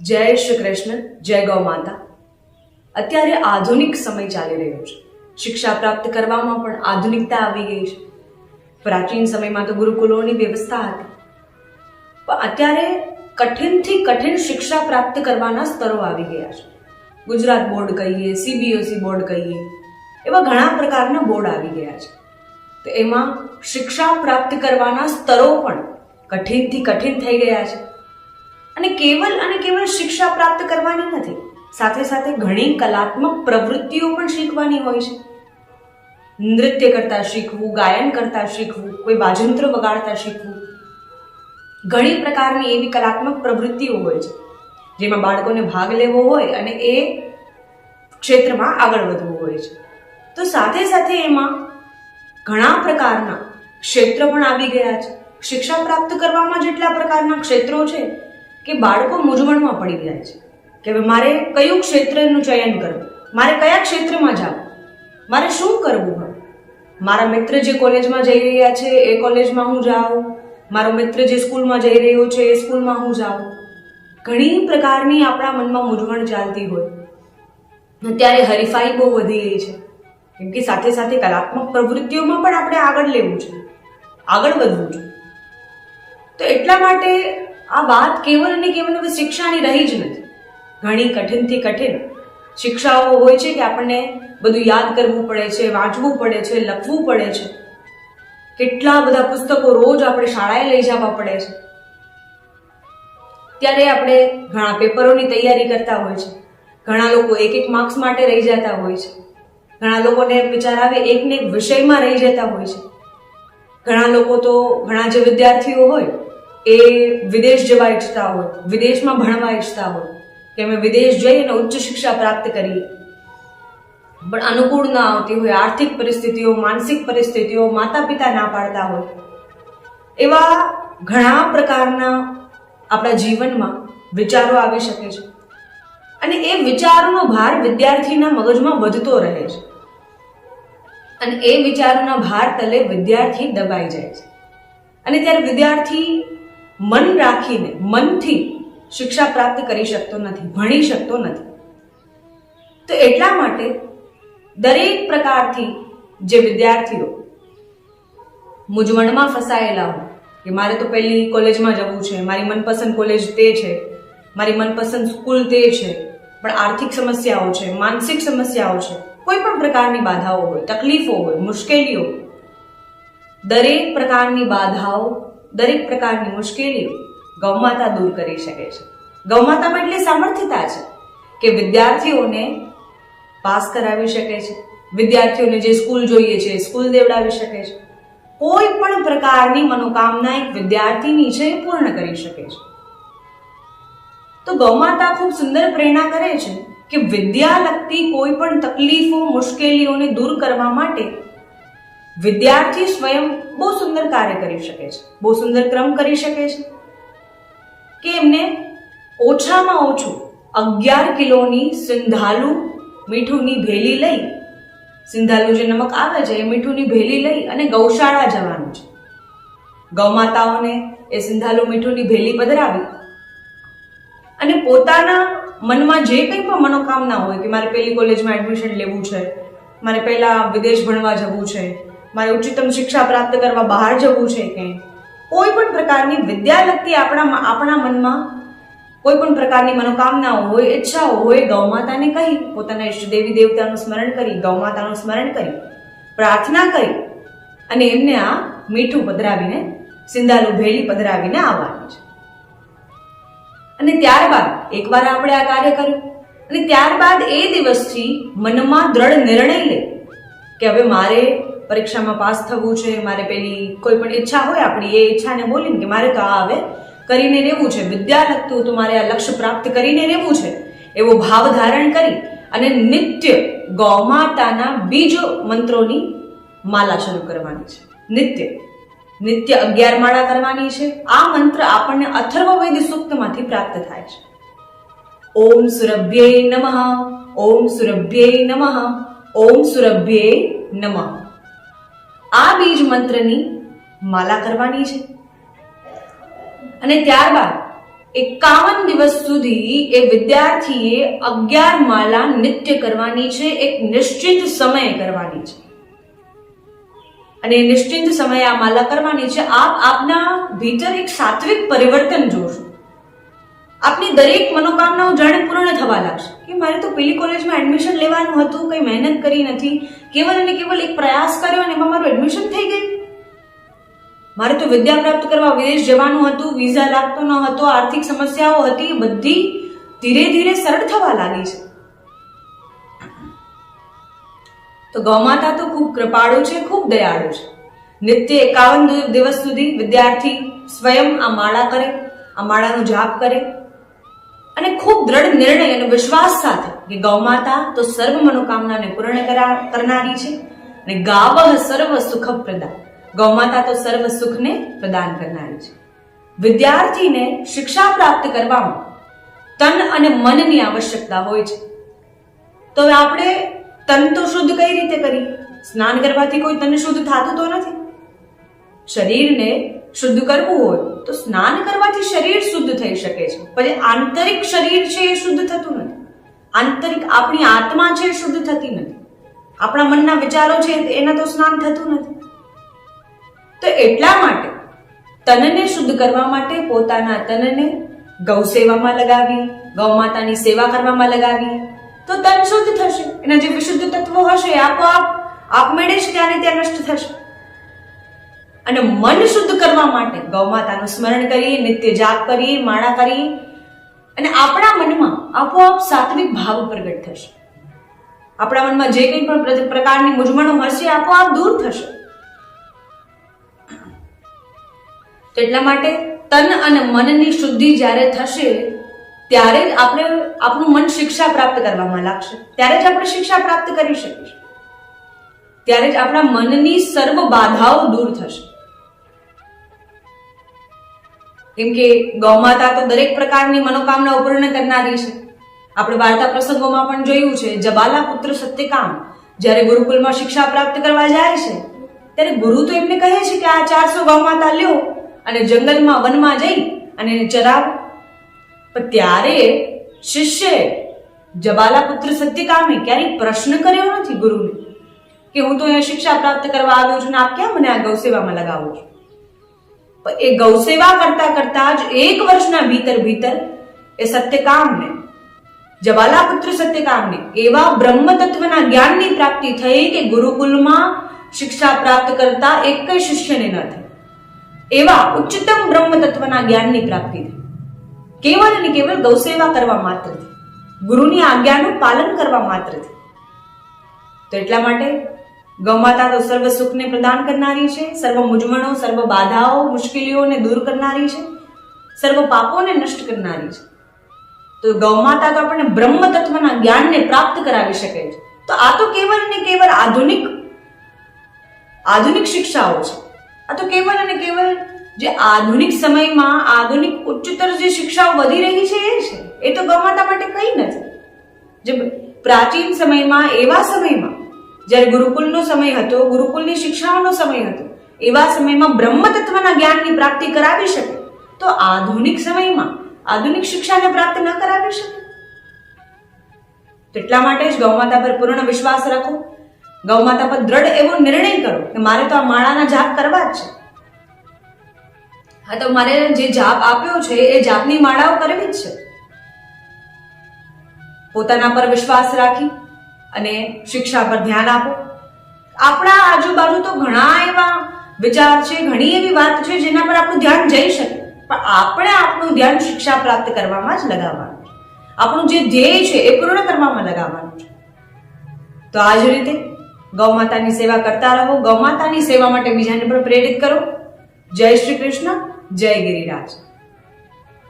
જય શ્રી કૃષ્ણ, જય ગૌ માતા. અત્યારે આધુનિક સમય ચાલી રહ્યો છે. શિક્ષા પ્રાપ્ત કરવામાં પણ આધુનિકતા આવી ગઈ છે. પ્રાચીન સમયમાં તો ગુરુકુલોની વ્યવસ્થા હતી. પણ અત્યારે કઠિનથી કઠિન શિક્ષા પ્રાપ્ત કરવાના સ્તરો આવી ગયા છે. ગુજરાત બોર્ડ કહીએ સીબીએસઈ બોર્ડ કહીએ, એવા ઘણા પ્રકારના બોર્ડ આવી ગયા છે. તો એમાં શિક્ષા પ્રાપ્ત કરવાના સ્તરો પણ કઠિનથી કઠિન થઈ ગયા છે. અને કેવલ અને કેવલ શિક્ષા પ્રાપ્ત કરવાની નથી. સાથે સાથે ઘણી કલાત્મક પ્રવૃત્તિઓ પણ શીખવાની હોય છે. નૃત્ય કરતા શીખવું, ગાયન કરતા શીખવું, કોઈ વાજંત્ર વગાડતા શીખવું. ઘણી પ્રકારની એવી કલાત્મક પ્રવૃત્તિઓ હોય છે, જેમાં બાળકોને ભાગ લેવો હોય અને એ ક્ષેત્રમાં આગળ વધવું હોય છે. તો સાથે સાથે એમાં ઘણા પ્રકારના ક્ષેત્ર પણ આવી ગયા છે. શિક્ષા પ્રાપ્ત કરવામાં જેટલા પ્રકારના ક્ષેત્રો છે કે બાળકો મૂંઝવણમાં પડી જાય છે. કે હવે મારે કયું ક્ષેત્રનું ચયન કરવું? મારે કયા ક્ષેત્રમાં જવું? મારે શું કરવું હોય મારા મિત્ર જે કોલેજમાં જઈ રહ્યા છે, એ કોલેજમાં હું જાઉં? મારો મિત્ર જે સ્કૂલમાં જઈ રહ્યો છે, એ સ્કૂલમાં હું જાઉં? ઘણી પ્રકારની આપણા મનમાં મૂંઝવણ ચાલતી હોય. અત્યારે હરીફાઈ બહુ વધી ગઈ છે. કેમ કે સાથે સાથે કલાત્મક પ્રવૃત્તિઓમાં પણ આપણે આગળ લેવું છે. આગળ વધવું છે. તો એટલા માટે આ વાત કેવલ અને કેવલ હવે શિક્ષાની રહી જ નથી. ઘણી કઠિનથી કઠિન શિક્ષાઓ હોય છે કે આપણને બધું યાદ કરવું પડે છે, વાંચવું પડે છે, લખવું પડે છે. કેટલા બધા પુસ્તકો રોજ આપણે શાળાએ લઈ જવા પડે છે. ત્યારે આપણે ઘણા પેપરોની તૈયારી કરતા હોય છે. ઘણા લોકો એક એક માર્ક્સ માટે રહી જતા હોય છે. ઘણા લોકોને વિચાર આવે એકને એક વિષયમાં રહી જતા હોય છે. ઘણા લોકો તો ઘણા જે વિદ્યાર્થીઓ હોય એ વિદેશ જવા ઈચ્છતા હોય, વિદેશમાં ભણવા ઈચ્છતા હોય, કે અમે વિદેશ જઈ અને ઉચ્ચ શિક્ષા પ્રાપ્ત કરીએ પણ અનુકૂળ ના આવતી હોય, આર્થિક પરિસ્થિતિઓ, માનસિક પરિસ્થિતિઓ માતા પિતા ના પાડતા હોય. એવા ઘણા પ્રકારના આપણા જીવનમાં વિચારો આવી શકે છે. અને એ વિચારોનો ભાર વિદ્યાર્થીના મગજમાં વધતો રહે છે. અને એ વિચારોના ભાર તલે વિદ્યાર્થી દબાઈ જાય છે. અને ત્યારે વિદ્યાર્થી મન રાખીને, મનથી શિક્ષા પ્રાપ્ત કરી શકતો નથી, ભણી શકતો નથી. તો એટલા માટે દરેક પ્રકારથી જે વિદ્યાર્થીઓ મૂંઝવણમાં ફસાયેલા હોય, કે મારે તો પહેલી કોલેજમાં જવું છે, મારી મનપસંદ કોલેજ તે છે, મારી મનપસંદ સ્કૂલ તે છે, પણ આર્થિક સમસ્યાઓ છે, માનસિક સમસ્યાઓ છે, કોઈ પણ પ્રકારની બાધાઓ હોય, તકલીફો હોય, મુશ્કેલીઓ દરેક પ્રકારની બાધાઓ દરેક પ્રકારની મુશ્કેલીઓ ગૌમાતા દૂર કરી શકે છે. ગૌમાતામાં એટલી સામર્થ્યતા છે કે વિદ્યાર્થીઓને પાસ કરાવી શકે છે. વિદ્યાર્થીઓને જે સ્કૂલ જોઈએ છે સ્કૂલ દેવડાવી શકે છે. કોઈ પણ પ્રકારની મનોકામના એક વિદ્યાર્થીની છે એ પૂર્ણ કરી શકે છે. તો ગૌમાતા ખૂબ સુંદર પ્રેરણા કરે છે કે વિદ્યા લગતી કોઈ પણ તકલીફો, મુશ્કેલીઓને દૂર કરવા માટે વિદ્યાર્થી સ્વયં બહુ સુંદર કાર્ય કરી શકે છે, બહુ સુંદર ક્રમ કરી શકે છે. કે એમને ઓછામાં ઓછું અગિયાર કિલોની સિંધાલુ મીઠુંની ભેલી લઈ, સિંધાલુ જે નમક આવે છે એ મીઠુંની ભેલી લઈ અને ગૌશાળા જવાનું છે. ગૌમાતાઓને એ સિંધાલુ મીઠુંની ભેલી પધરાવી. અને પોતાના મનમાં જે કંઈ પણ મનોકામના હોય કે મારે પેલી કોલેજમાં એડમિશન લેવું છે, મારે પહેલાં વિદેશ ભણવા જવું છે મારે ઉચ્ચતમ શિક્ષા પ્રાપ્ત કરવા બહાર જવું છે કે કોઈ પણ પ્રકારની વિદ્યા લગતી આપણા આપણા મનમાં કોઈ પણ પ્રકારની મનોકામનાઓ હોય, ઈચ્છાઓ હોય ગૌમાતાને કહી, પોતાના ઈષ્ટ દેવી દેવતાનું સ્મરણ કરી ગૌમાતાનું સ્મરણ કરી, પ્રાર્થના કરી અને એમને આ મીઠું પધરાવીને, સિંધાલુ ભેળી પધરાવીને આવવાનું છે. અને ત્યારબાદ એકવાર આપણે આ કાર્ય કર્યું. અને ત્યારબાદ એ દિવસથી મનમાં દ્રઢ નિર્ણય લે કે હવે મારે પરીક્ષામાં પાસ થવું છે, મારે પેલી કોઈ પણ ઈચ્છા હોય, આપણી એ ઈચ્છાને બોલીને કે મારે તો આ આવે, કરીને રહેવું છે. વિદ્યા લગતું તો મારે આ લક્ષ્ય પ્રાપ્ત કરીને રહેવું છે. એવો ભાવ ધારણ કરી અને નિત્ય ગૌમાતાના બીજ મંત્રોની માલા શરૂ કરવાની છે. નિત્ય. નિત્ય અગિયાર માળા કરવાની છે. આ મંત્ર આપણને અથર્વવેદ સૂક્તમાંથી પ્રાપ્ત થાય છે. ઓમ સુરભ્યે નમઃ. ઓમ સુરભ્યે નમઃ. ઓમ સુરભ્યે નમઃ. આ બીજ મંત્રની માલા કરવાની છે. અને ત્યારબાદ એકાવન દિવસ સુધી એ વિદ્યાર્થીએ અગિયાર માલા નિત્ય કરવાની છે, એક નિશ્ચિત સમય કરવાની છે. અને નિશ્ચિત સમયે આ માલા કરવાની છે. આપ આપના ભીતર એક સાત્વિક પરિવર્તન જોશો. આપની દરેક મનોકામનાઓ જાણે પૂર્ણ થવા લાગશે. કે મારે તો પેલી કોલેજમાં એડમિશન લેવાનું હતું, કંઈ મહેનત કરી નથી. કેવલ અને કેવલ એક પ્રયાસ કર્યો અને એમાં મારું એડમિશન થઈ ગયું. મારે તો વિદ્યા પ્રાપ્ત કરવા વિદેશ જવાનું હતું વિઝા લાગતો ન હતો, આર્થિક સમસ્યાઓ હતી બધી ધીરે ધીરે સરળ થવા લાગી છે. તો ગૌમાતા તો ખૂબ કૃપાળુ છે, ખૂબ દયાળુ છે. નિત્ય એકાવન દિવસ સુધી વિદ્યાર્થી સ્વયં આ માળા કરે, આ માળાનો જાપ કરે અને ખૂબ દ્રઢ નિર્ણય અને વિશ્વાસ સાથે કે ગૌમાતા તો સર્વ મનોકામનાને પૂર્ણ કરનારી છે અને ગાવહ સર્વ સુખપ્રદા. ગૌમાતા તો સર્વ સુખને પ્રદાન કરનારી છે. વિદ્યાર્થીને શિક્ષા પ્રાપ્ત કરવામાં તન અને મનની આવશ્યકતા હોય છે. તો હવે આપણે તન તો શુદ્ધ કઈ રીતે કરીએ સ્નાન કરવાથી કોઈ તન શુદ્ધ થતું તો નથી? શરીરને શુદ્ધ કરવું હોય તો સ્નાન કરવાથી શરીર પછી આંતરિક શરીર છે એ શુદ્ધ થતું નથી. આંતરિક આપણી આત્મા છે એ શુદ્ધ થતી નથી. આપણા મનના વિચારો છે એના તો સ્નાન થતું નથી. તો એટલા માટે તનને શુદ્ધ કરવા માટે પોતાના તનને ગૌ સેવામાં લગાવી, ગૌ માતાની સેવા કરવામાં લગાવી, તો તન શુદ્ધ થશે. એના જે વિશુદ્ધ તત્વો હશે આપોઆપ આપમેળે જ ત્યાં ને ત્યાં નષ્ટ થશે. અને મન શુદ્ધ કરવા માટે ગૌ માતાનું સ્મરણ કરીએ નિત્ય જાપ કરીએ માળા કરીએ અને આપણા મનમાં આપોઆપ સાત્વિક ભાવ પ્રગટ થશે. આપણા મનમાં જે કંઈ પણ પ્રકારની મૂંઝવણો હશે, આપોઆપ દૂર થશે. એટલા માટે તન અને મનની શુદ્ધિ જ્યારે થશે, ત્યારે જ આપણે આપણું મન શિક્ષા પ્રાપ્ત કરવામાં લાગશે. ત્યારે જ આપણે શિક્ષા પ્રાપ્ત કરી શકીશું. ત્યારે જ આપણા મનની સર્વ બાધાઓ દૂર થશે. કેમ કે ગૌમાતા તો દરેક પ્રકારની મનોકામના પૂર્ણ કરનારી છે. આપણે વાર્તા પ્રસંગોમાં પણ જોયું છે, જબાલા પુત્ર સત્યકામ. જ્યારે ગુરુકુલમાં શિક્ષા પ્રાપ્ત કરવા જાય છે, ત્યારે ગુરુ તો એમને કહે છે કે આ ચારસો ગૌમાતા લ્યો અને જંગલમાં વનમાં જઈ અને એને ચરાવો. પણ ત્યારે શિષ્ય જબાલા પુત્ર સત્યકામે ક્યારેય પ્રશ્ન કર્યો નથી ગુરુને કે હું તો અહીંયા શિક્ષા પ્રાપ્ત કરવા આવ્યો છું ને આપ ક્યાં મને આ ગૌસેવામાં લગાવો છો? એ ગૌસેવા કરતા કરતા જ એક વર્ષના ભીતર ભીતર એ સત્યકામને જવાલા પુત્ર સત્યકામને, એવા બ્રહ્મ તત્વના જ્ઞાનની પ્રાપ્તિ થઈ કે ગુરુકુલમાં શિક્ષા પ્રાપ્ત કરતા એક શિષ્યને ન થઈ. એવા ઉચ્ચતમ બ્રહ્મ તત્વના જ્ઞાનની પ્રાપ્તિ થઈ. કેવલ અને કેવલ ગૌસેવા કરવા માત્રથી ગુરુની આજ્ઞાનું પાલન કરવા માત્રથી તો એટલા માટે ગૌમાતા તો સર્વ સુખને પ્રદાન કરનારી છે, સર્વ મૂંઝવણો સર્વ બાધાઓ, મુશ્કેલીઓને દૂર કરનારી છે, સર્વ પાપોને નષ્ટ કરનારી છે. તો ગૌમાતા તો આપણને બ્રહ્મ તત્વના જ્ઞાનને પ્રાપ્ત કરાવી શકે છે. તો આ તો કેવલ અને કેવલ આધુનિક આધુનિક શિક્ષાઓ છે. આ તો કેવલ અને કેવલ જે આધુનિક સમયમાં આધુનિક ઉચ્ચતર જે શિક્ષાઓ વધી રહી છે એ છે. એ તો ગૌમાતા માટે કંઈ નથી. જે પ્રાચીન સમયમાં, એવા સમયમાં જ્યારે ગુરુકુલનો સમય હતો, ગુરુકુલની શિક્ષાઓનો સમય હતો, એવા સમયમાં બ્રહ્મ તત્વના જ્ઞાનની પ્રાપ્તિ કરાવી શકે, તો આધુનિક સમયમાં આધુનિક શિક્ષાને પ્રાપ્ત ન કરાવી શકે. એટલા માટે જ ગૌમાતા પર પૂર્ણ વિશ્વાસ રાખો. ગૌમાતા પર દ્રઢ એવો નિર્ણય કરો કે મારે તો આ માળાના જાપ કરવા જ છે. હા, તો મારે જે જાપ આપ્યો છે, એ જાપની માળાઓ કરવી જ છે. પોતાના પર વિશ્વાસ રાખી અને શિક્ષા પર ધ્યાન આપો. આપણા આજુબાજુ તો ઘણા એવા વિચાર છે, ઘણી એવી વાત છે જેના પર આપણું ધ્યાન જઈ શકે. પણ આપણે આપણું ધ્યાન શિક્ષા પ્રાપ્ત કરવામાં જ લગાવવાનું છે. આપણું જે ધ્યેય છે એ પૂર્ણ કરવામાં લગાવવાનું છે. તો આ જ રીતે ગૌ માતાની સેવા કરતા રહો. ગૌ માતાની સેવા માટે બીજાને પણ પ્રેરિત કરો. જય શ્રી કૃષ્ણ, જય ગિરિરાજ.